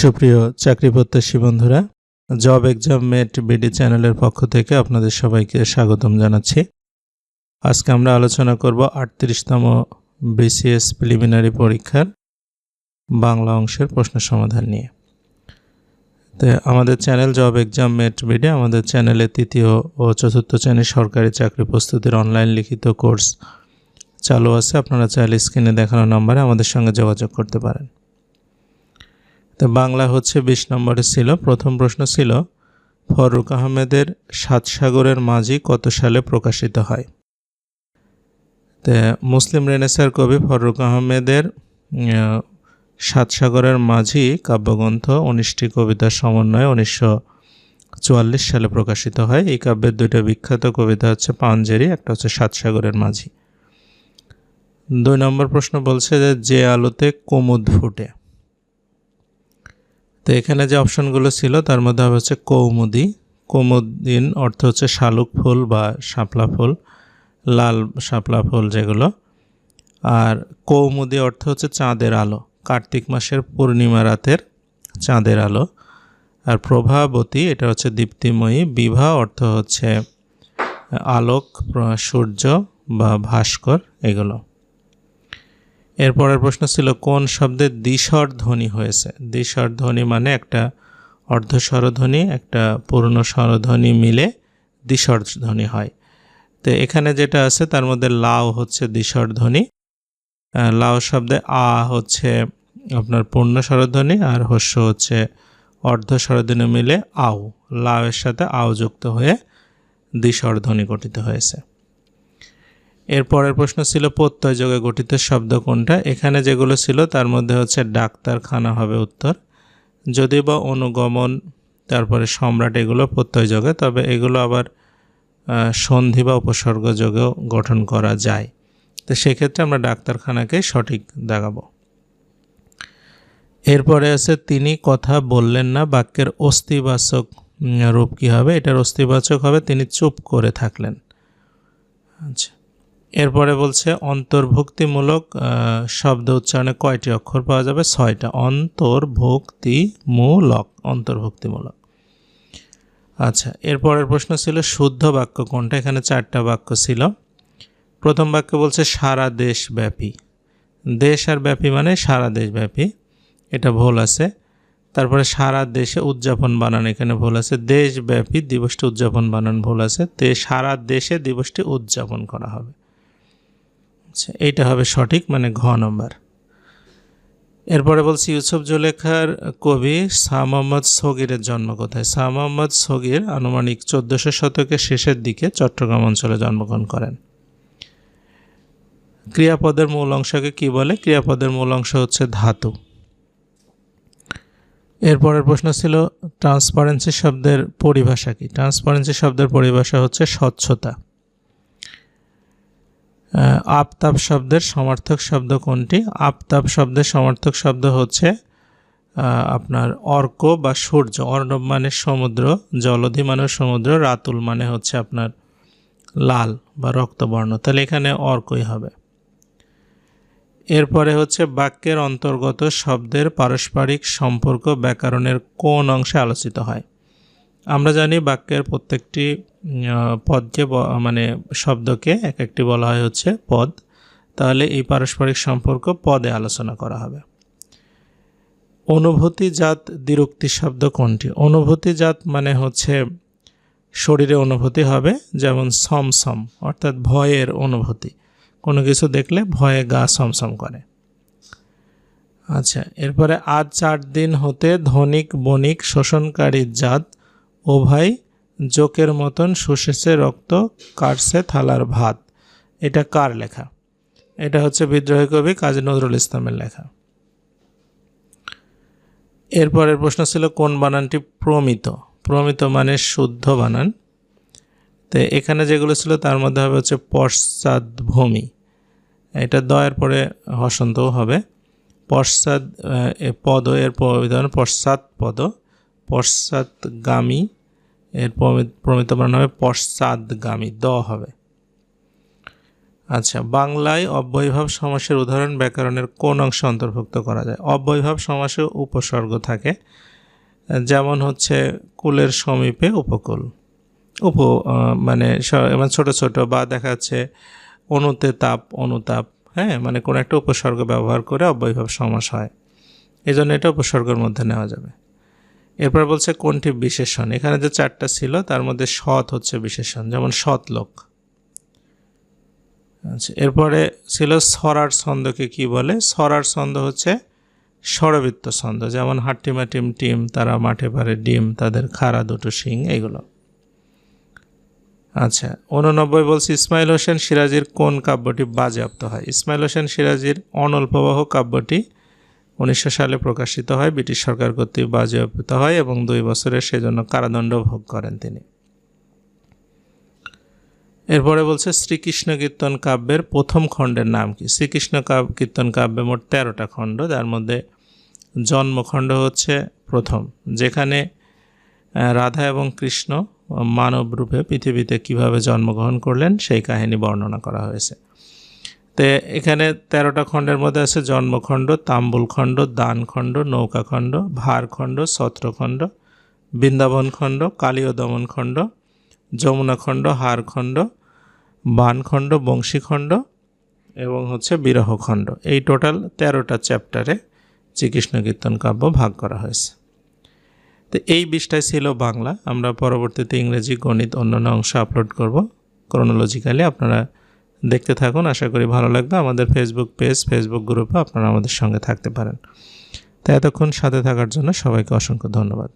সুপ্রিয় চাকরি প্রত্যাশী বন্ধুরা, জব এক্সাম মেট বিডি চ্যানেলের পক্ষ থেকে আপনাদের সবাইকে স্বাগতম জানাচ্ছি। আজকে আমরা আলোচনা করব আটত্রিশতম বিসিএস প্রিলিমিনারি পরীক্ষার বাংলা অংশের প্রশ্ন সমাধান নিয়ে। তো আমাদের channel job exam mate BD, আমাদের চ্যানেলে তৃতীয় ও চতুর্থ শ্রেণির সরকারি চাকরি প্রস্তুতির অনলাইন লিখিত কোর্স চালু আছে। আপনারা চাইলে স্ক্রিনে দেখানো নম্বরে আমাদের সঙ্গে যোগাযোগ করতে পারেন। তো বাংলা হচ্ছে বিশ নম্বরে ছিল। প্রথম প্রশ্ন ছিল ফরুক আহমেদের সাত সাগরের মাঝি কত সালে প্রকাশিত হয়? তো মুসলিম রেনেসার কবি ফরুক আহমেদের আহ, সাত সাগরের মাঝি কাব্যগ্রন্থ উনিশটি কবিতার সমন্বয়ে উনিশশো চুয়াল্লিশ সালে প্রকাশিত হয়। এই কাব্যের দুইটা বিখ্যাত কবিতা হচ্ছে পাঞ্জেরি একটা হচ্ছে সাত সাগরের মাঝি। দুই নম্বর প্রশ্ন বলছে যে যে আলোতে কুমুদ ফুটে। তো এখানে যে অপশনগুলো ছিল, তার মধ্যে হচ্ছে কৌমুদি। কৌমুদিন অর্থ হচ্ছে শালুক ফুল বা শাপলা ফুল, লাল শাপলা ফুল যেগুলো। আর কৌমুদি অর্থ হচ্ছে চাঁদের আলো, কার্তিক মাসের পূর্ণিমা রাতের চাঁদের আলো। আর প্রভাবতী, এটা হচ্ছে দীপ্তিময়ী, বিভা অর্থ হচ্ছে আলোক সূর্য বা ভাস্কর এগুলো। এরপরের প্রশ্ন ছিল, কোন শব্দের দ্বিস্বর ধ্বনি হয়েছে? দ্বিস্বর ধ্বনি মানে একটা অর্ধ স্বরধ্বনি একটা পূর্ণ স্বরধ্বনি মিলে দ্বিস্বর ধ্বনি হয়। তো এখানে যেটা আছে, তার মধ্যে লাও হচ্ছে দ্বিস্বর ধ্বনি। লাও শব্দে আ হচ্ছে আপনার পূর্ণ স্বরধ্বনি আর হস্য হচ্ছে অর্ধ স্বরধ্বনি মিলে আও। লাও এর সাথে আও যুক্ত হয়ে দ্বিস্বর ধ্বনি গঠিত হয়েছে। এর পরের প্রশ্ন ছিল প্রত্যয় যোগে গঠিত শব্দ কোনটা? এখানে যেগুলো ছিল তার মধ্যে হচ্ছে ডাক্তারখানা হবে উত্তর। যদি বা অনুগমন তারপরে সম্রাট এগুলো প্রত্যয় যোগে তবে এগুলো আবার সন্ধি বা উপসর্গ যোগেও গঠন করা যায়। তো সেক্ষেত্রে আমরা ডাক্তারখানাকে সঠিক দেখাবো। এরপরে আছে তিনি কথা বললেন না বাক্যের অস্তিবাচক উম, রূপ কী হবে? এটার অস্তিবাচক হবে তিনি চুপ করে থাকলেন। আচ্ছা। এরপরে বলছে অন্তর্ভুক্তিমূলক শব্দ উচ্চারণে কয়টি অক্ষর পাওয়া যাবে? ছয়টা। অন্তর্ভুক্তিমূলক অন্তর্ভুক্তিমূলক। আচ্ছা এরপরের প্রশ্ন ছিল শুদ্ধ বাক্য কোনটা? এখানে চারটা বাক্য ছিল। প্রথম বাক্য বলছে সারা দেশব্যাপী। দেশ আর ব্যাপী মানে সারা দেশব্যাপী। এটা ভুল আছে। তারপরে সারা দেশে উদযাপন বানান, এখানে ভুল আছে। দেশব্যাপী দিবসটি উদযাপন বানান ভুল আছে। তে সারা দেশে দিবসটি উদযাপন করা হবে। এইটা হবে সঠিক মানে ঘ নম্বর। এরপরে বলছি ইউসুফ জুলেখার কবি শাহ মোহাম্মদ সগিরের জন্ম কোথায়? শাহ মোহাম্মদ সগির আনুমানিক চোদ্দোশো শতকের শেষের দিকে চট্টগ্রাম অঞ্চলে জন্মগ্রহণ করেন। ক্রিয়াপদের মূল অংশকে কি বলে? ক্রিয়াপদের মূল অংশ হচ্ছে ধাতু। এরপরের প্রশ্ন ছিল ট্রান্সপারেন্সি শব্দের পরিভাষা কি? ট্রান্সপারেন্সি শব্দের পরিভাষা হচ্ছে স্বচ্ছতা। আপতাপ শব্দের সমার্থক শব্দ কোনটি? আপতাপ শব্দের সমার্থক শব্দ হচ্ছে আপনার অর্ক বা সূর্য। অর্ণব মানে সমুদ্র, জলধি মানে সমুদ্র, রাতুল মানে হচ্ছে আপনার লাল বা রক্তবর্ণ। তাহলে এখানে অর্কই হবে। এরপরে হচ্ছে বাক্যের অন্তর্গত শব্দের পারস্পরিক সম্পর্ক ব্যাকরণের কোন অংশে আলোচিত হয়? আমরা জানি বাক্যের প্রত্যেকটি পদকে মানে শব্দকে এক একটি বলা হয় হচ্ছে পদ। তাহলে এই পারস্পরিক সম্পর্ক পদে আলোচনা করা হবে। অনুভূতিজাত দ্বিরুক্তি শব্দ কোনটি? অনুভূতিজাত মানে হচ্ছে শরীরে অনুভূতি হবে, যেমন সমসম অর্থাৎ ভয়ের অনুভূতি। কোনো কিছু দেখলে ভয়ে গা সমসম করে। আচ্ছা এরপরে আজ চার দিন হতে ধনিক, বণিক, শোষণকারী জাত উভয় জোকের মতন শুষেছে রক্ত, কাটছে থালার ভাত। এটা কার লেখা? এটা হচ্ছে বিদ্রোহী কবি কাজী নজরুল ইসলামের লেখা। এরপরের প্রশ্ন ছিল, কোন বানানটি প্রমিত? প্রমিত মানে শুদ্ধ বানান। তো এখানে যেগুলো ছিল, তার মধ্যে হবে হচ্ছে পশ্চাৎভূমি এটা দয়ের পরে হসন্তও হবে। পশ্চাৎ পদ এর পশ্চাৎ পদ পশ্চাৎগামী, এর প্রমি- প্রমিত বানান হবে পশ্চাৎগামী, দ হবে। আচ্ছা বাংলায় অব্যয়ভাব সমাসের উদাহরণ ব্যাকরণের কোন অংশ অন্তর্ভুক্ত করা যায়? অব্যয়ভাব সমাসে উপসর্গ থাকে, যেমন হচ্ছে কুলের সমীপে উপকূল। উপ মানে মানে ছোট ছোট বা দেখা যাচ্ছে অনুতে তাপ, অনুতাপ হ্যাঁ মানে কোনো একটা উপসর্গ ব্যবহার করে অব্যয়ভাব সমাস হয়। এই জন্য এটা উপসর্গের মধ্যে নেওয়া যাবে। এরপর বলছে কোনটি বিশেষণ? এখানে যে চারটা ছিল, তার মধ্যে সৎ হচ্ছে বিশেষণ, যেমন সৎ লোক। আচ্ছা এরপরে ছিল সরার ছন্দকে কি বলে? সরার ছন্দ হচ্ছে ষড়বৃত্ত ছন্দ, যেমন হাট্টিমা টিম টিম, তারা মাঠে পারে ডিম, তাদের খাড়া দুটো শিং, এগুলো। আচ্ছা উননব্বই বলছি ইসমাইল হোসেন সিরাজির কোন কাব্যটি বাজেয়াপ্ত হয়? ইসমাইল হোসেন সিরাজির অনল্পবাহ কাব্যটি উনিশশো সালে প্রকাশিত হয়, ব্রিটিশ সরকার কর্তৃক বাজেয়াপ্ত হয় এবং দুই বছরের সেজন্য কারাদণ্ড ভোগ করেন তিনি। এরপরে বলছে, শ্রীকৃষ্ণ কীর্তন কাব্যের প্রথম খণ্ডের নাম কি? শ্রীকৃষ্ণ কীর্তন কাব্যে মোট তেরোটা খণ্ড, যার মধ্যে জন্মখণ্ড হচ্ছে প্রথম, যেখানে রাধা এবং কৃষ্ণ মানব রূপে পৃথিবীতে কীভাবে জন্মগ্রহণ করলেন সেই কাহিনী বর্ণনা করা হয়েছে। তো এখানে তেরোটা খণ্ডের মধ্যে আছে জন্মখণ্ড তাম্বুল খণ্ড দানখণ্ড, নৌকাখণ্ড, ভারখণ্ড, ছত্রখণ্ড বৃন্দাবন খণ্ড কালীয় দমন খণ্ড যমুনাখণ্ড, হারখণ্ড, বানখণ্ড, বংশীখণ্ড এবং হচ্ছে বিরহখণ্ড। এই টোটাল তেরোটা চ্যাপ্টারে শ্রীকৃষ্ণ কীর্তন কাব্য ভাগ করা হয়েছে। তো এই বিষটাই ছিল বাংলা। আমরা পরবর্তীতে ইংরেজি, গণিত অন্যান্য অংশ আপলোড করব। ক্রোনোলজিক্যালি আপনারা দেখতে থাকুন। আশা করি ভালো লাগবে। আমাদের ফেসবুক পেজ ফেসবুক গ্রুপে আপনারা আমাদের সঙ্গে থাকতে পারেন। তো এতক্ষণ সাথে থাকার জন্য সবাইকে অসংখ্য ধন্যবাদ।